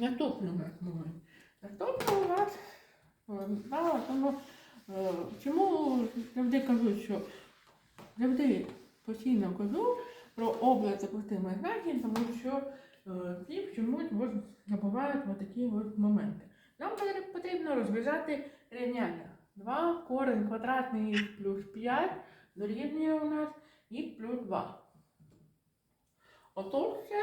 Наступний у нас момент. Наступний у нас е, да, тому, е, чому завжди кажу, що завжди постійно кажу про область допустимих значень, тому що е, всі чомусь можуть забувають такі от моменти. Нам потрібно розв'язати рівняння. 2 корень квадратний плюс 5 дорівнює у нас х плюс 2. Отож, це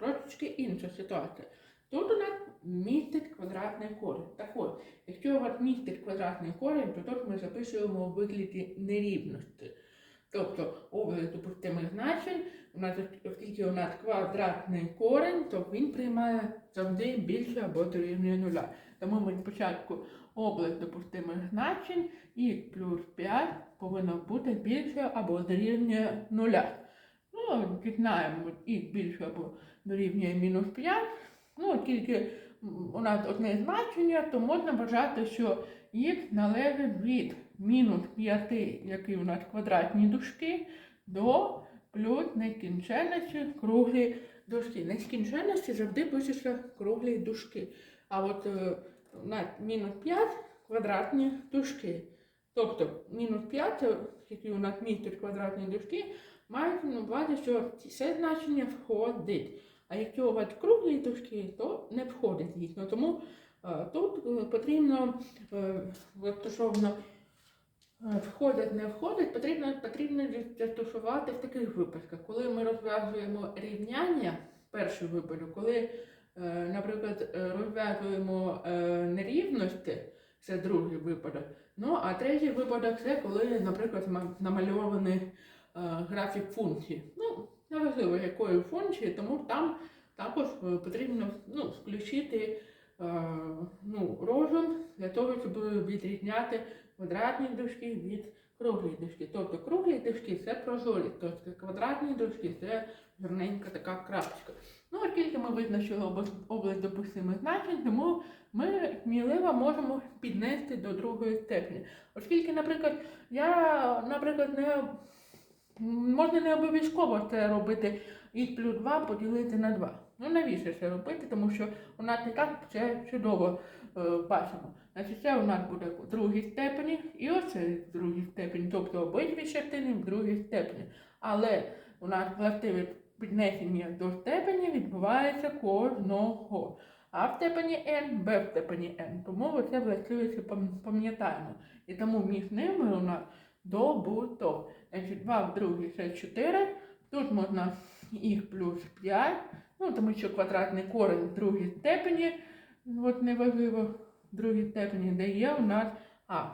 трошечки інша ситуація. Тут у нас містить квадратний корінь. Так от, якщо у вас містить квадратний корінь, то тут ми записуємо у вигляді нерівності. Тобто область допустимих значень, у нас, оскільки у нас квадратний корінь, то він приймає завжди більше або дорівнює нуля. Тому ми спочатку область допустимих значень і плюс 5 повинно бути більше або дорівнює нуля. Ну, знаємо, і більше або дорівнює мінус 5. Ну, оскільки у нас одне значення, то можна вважати, що х належить від мінус 5, які у нас квадратні дужки, до плюс нескінченності круглі дужки. Нескінченності завжди пишуться круглі дужки. А от е, мінус 5 квадратні дужки. Тобто мінус 5, це, які у нас містять квадратні дужки, мають на увазі, що це значення входить. А якщо у вас круглі дужки, то не входить дійсно. Тому е, тут е, потрібно е, от стосовно е, входить, не входить, потрібно, потрібно застосувати в таких випадках, коли ми розв'язуємо рівняння, перший випадок, коли, е, наприклад, е, розв'язуємо е, нерівності, це другий випадок. Ну, а третій випадок це коли, наприклад, ма- намальований е, графік функції. Ну, неважливо якої функції, тому там також е, потрібно ну, включити е, ну, розум для того, щоб відрізняти квадратні дужки від круглих дужки. Тобто круглі дужки це прозорі, тобто квадратні дужки це жирненька така крапочка. Ну, оскільки ми визначили область, допустимих значень, тому ми сміливо можемо піднести до другої степені. Оскільки, наприклад, я, наприклад, не можна не обов'язково це робити х плюс 2 поділити на 2. Ну навіщо це робити? Тому що у нас і так це чудово е, бачимо. Значить, це у нас буде в другій степені, і оце в другій степені, тобто обидві частини в другій степені. Але у нас властиве піднесення до степені відбувається кожного. А в степені n, b в степені n. Тому оце властивість пам'ятаємо. І тому між ними у нас добуток. Значить, 2 в другій це 4. Тут можна х плюс 5. Ну, тому що квадратний корень в другій степені, от неважливо, другій степені дає у нас А.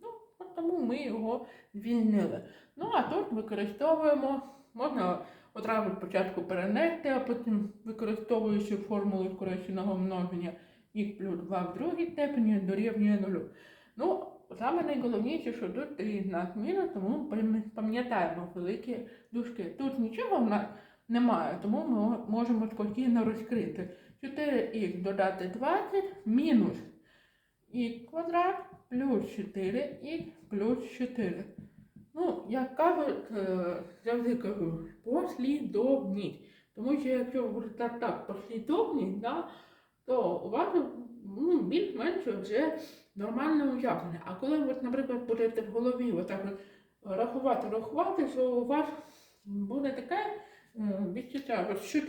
Ну, тому ми його звільнили. Ну, а тут використовуємо, можна одразу спочатку перенести, а потім використовуючи формулу скороченого множення х плюс 2 в другій степені дорівнює 0. Ну, саме найголовніше, що тут три знак мінус, тому пам- пам'ятаємо великі дужки. Тут нічого в нас немає, тому ми можемо спокійно розкрити. 4х додати 20 мінус х квадрат плюс 4х плюс 4. Ну, як кажуть, е, завжди кажу, послідовність. Тому що якщо будете так, послідовність, да, то у вас ну, більш-менш вже нормальне уявлення. А коли ви, наприклад, будете в голові отак рахувати, рахувати, то у вас буде таке відчуття, от що,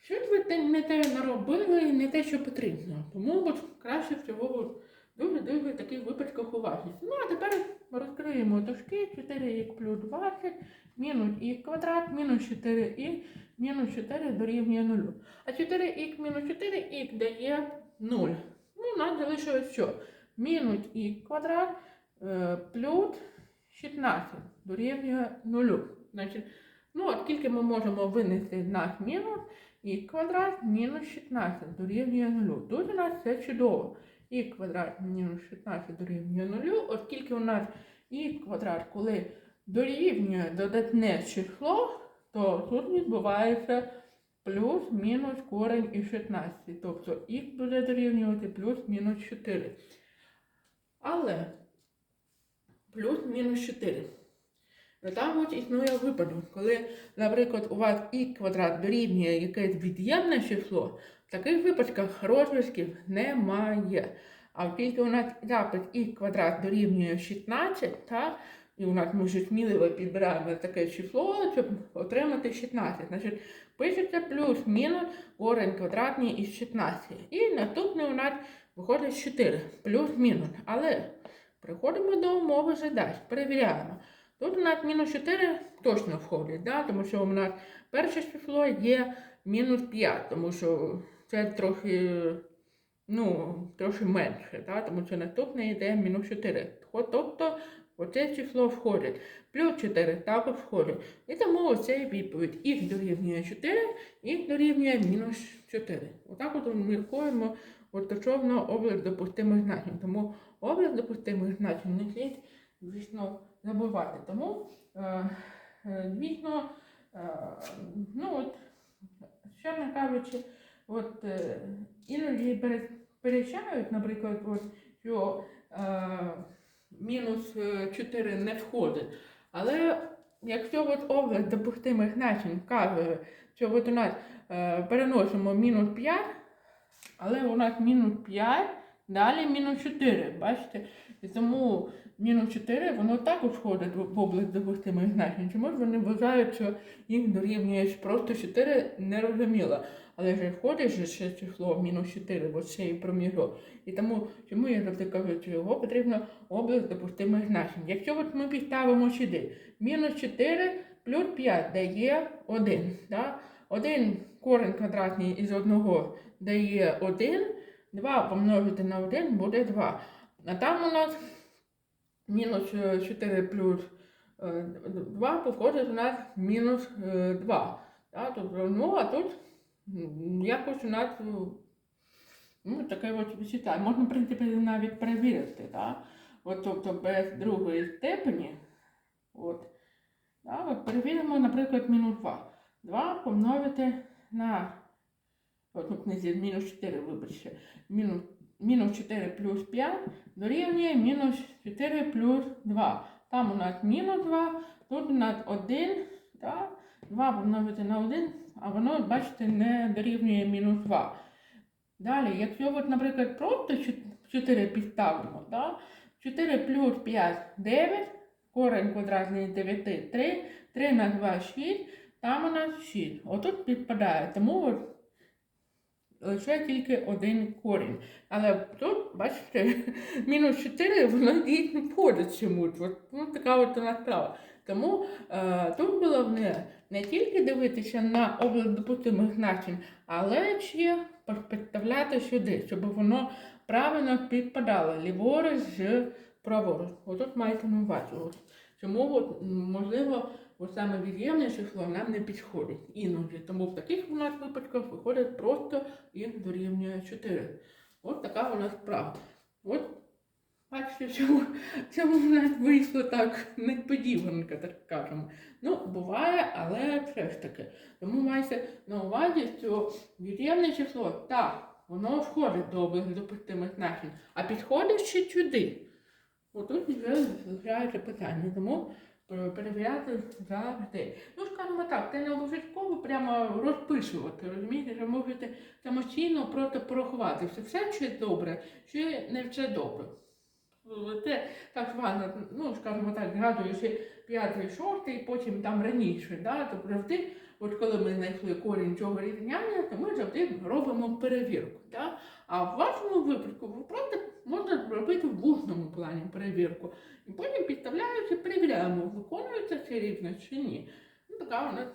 що ви не те наробили, не те, що потрібно. Тому краще всього дуже-дуже таких випадках уважність. Ну, а тепер розкриємо дужки 4х плюс 20, мінус х квадрат, мінус 4х, мінус 4 дорівнює 0. А 4х мінус 4х дає 0. Ну, нам залишилось що? Мінус х квадрат е, плюс 16 дорівнює 0. Значить, ну, от скільки ми можемо винести знак мінус, х квадрат мінус 16 дорівнює 0. Тут у нас все чудово. х квадрат мінус 16 дорівнює 0, оскільки у нас х квадрат, коли дорівнює додатне число, то тут відбувається плюс-мінус корень із 16. Тобто х буде дорівнювати плюс-мінус 4. Але плюс-мінус 4. Ну там от існує випадок, коли, наприклад, у вас і квадрат дорівнює якесь від'ємне число, в таких випадках розв'язків немає. А оскільки у нас запит і квадрат дорівнює 16, та, і у нас ми сміливо підбираємо таке число, щоб отримати 16. Значить, пишеться плюс-мінус корень квадратний із 16. І наступний у нас виходить 4, плюс-мінус. Але приходимо до умови задач, перевіряємо. Тут у нас мінус 4 точно входить, да? тому що у нас перше число є мінус 5, тому що це трохи, ну, трохи менше, да? тому що наступне йде мінус 4. Тобто оце число входить. Плюс 4 також входить. І тому оце відповідь. Х дорівнює 4, х дорівнює мінус 4. Отак от міркуємо стосовно область допустимих значень. Тому область допустимих значень не слід, звісно, забувати. Тому, е, е, звісно, е, ну от, що не кажучи, от е, іноді перечають, наприклад, от, що е, мінус е, 4 не входить. Але якщо от область допустимих значень каже, що от у нас е, переносимо мінус 5, але у нас мінус 5, далі мінус 4, бачите? І тому мінус 4, воно також входить в область допустимих значень. Чому ж вони вважають, що їх дорівнює просто 4, нерозуміло. Але ж входить же ще число мінус 4, бо ще і проміжок. І тому, чому я завжди кажу, що його потрібно область допустимих значень. Якщо от ми підставимо сюди, мінус 4 плюс 5 дає 1. Да? 1 корень квадратний із одного дає 1, 2 помножити на 1 буде 2. А там у нас мінус е, 4 плюс е, 2 походить у нас мінус е, 2. Да? Тобто, ну, а тут якось у нас ну, ну, таке от висітає. Можна, в принципі, навіть перевірити. Да? От, тобто без другої степені. От, да, от перевіримо, наприклад, мінус 2. 2 помножити на от, ну, книзі мінус 4, вибачте, мінус, мінус 4 плюс 5 дорівнює мінус 4 плюс 2. Там у нас мінус 2, тут у нас 1, да? 2 помножити на 1, а воно, бачите, не дорівнює мінус 2. Далі, якщо, от, наприклад, просто 4 підставимо, да? 4 плюс 5 9, корень квадратний 9 3, 3 на 2 6, там у нас 6. Отут підпадає, тому от лише тільки один корінь. Але тут, бачите, мінус 4, воно дійсно входить чомусь. Ну, така от вона справа. Тому е, тут головне не тільки дивитися на область допустимих значень, але ще підставляти сюди, щоб воно правильно підпадало ліворуч з праворуч. Отут маєте на увазі. Чому можливо от саме від'ємне число нам не підходить іноді. Тому в таких у нас випадках виходить просто їх дорівнює 4. От така у нас справа. От бачите, чому, чому в нас вийшло так несподіванка, так скажемо. Ну, буває, але все ж таки. Тому майте на увазі, що від'ємне число, так, воно входить до області допустимих значень, а підходить ще сюди. Отут вже з'являється питання, тому перевіряти завжди. Ну, скажімо так, це не обов'язково прямо розписувати, розумієте, що можете самостійно просто порахувати, чи все чи добре, чи не все добре. Це так звано, ну, скажімо так, згадуючи п'ятий, шостий, потім там раніше, да, то завжди, от коли ми знайшли корінь цього рівняння, то ми завжди робимо перевірку. Да? А в вашому випадку ви просто можна зробити в усному плані перевірку. І потім підставляючи, перевіряємо, виконується це рівно чи ні. Ну, така у нас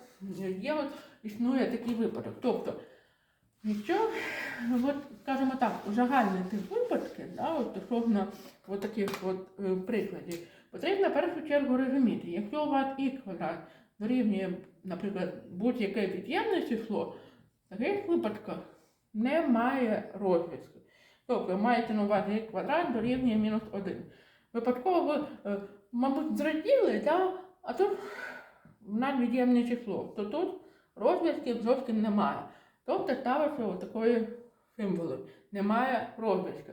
є, от, існує такий випадок. Тобто, якщо, от, скажімо так, узагальнити випадки, да, стосовно от таких от, е, прикладів, потрібно в першу чергу розуміти, якщо у вас і квадрат дорівнює, наприклад, будь-яке від'ємне число, в таких випадках немає розв'язку. Тобто маєте на увазі квадрат дорівнює мінус 1. Випадково ви, е, мабуть, зраділи, да? а тут в нас від'ємне число, то тут розв'язків зовсім немає. Тобто ставиться такої символи. Немає розв'язку.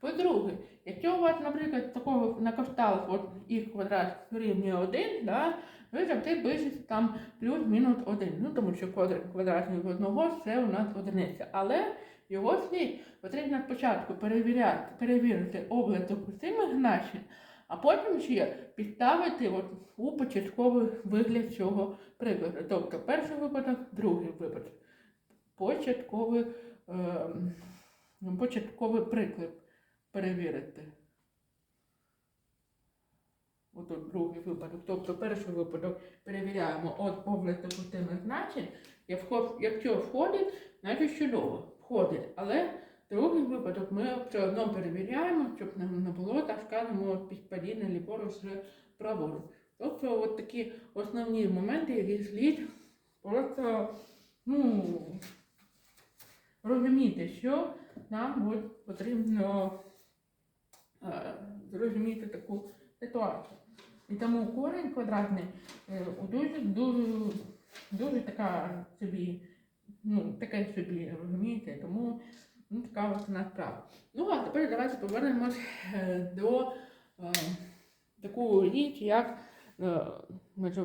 По-друге, якщо у вас, наприклад, такого на кашталах от і квадрат рівнює 1, да, ви завжди пишете там плюс-мінус 1. Ну, тому що квадрат квадратний в одного це у нас одиниця. Але його слід потрібно спочатку перевіряти, перевірити область допустимих значень, а потім ще підставити от у початковий вигляд цього прикладу. Тобто перший випадок, другий випадок. Початковий, е, початковий приклад перевірити. Отут другий випадок. Тобто перший випадок перевіряємо от область допустимих значень. Якщо входить, значить чудово, входить. Але другий випадок ми все одно перевіряємо, щоб не було, так скажемо, підпадіння ліворуч з праворуч. Тобто от такі основні моменти, які слід просто ну, розуміти, що нам от потрібно е, зрозуміти таку ситуацію. І тому корінь квадратний е, дуже, дуже, дуже така собі, ну, таке собі, розумієте, тому ну, така от справа. Ну, а тепер давайте повернемось е, до е, такої річ, як е, називається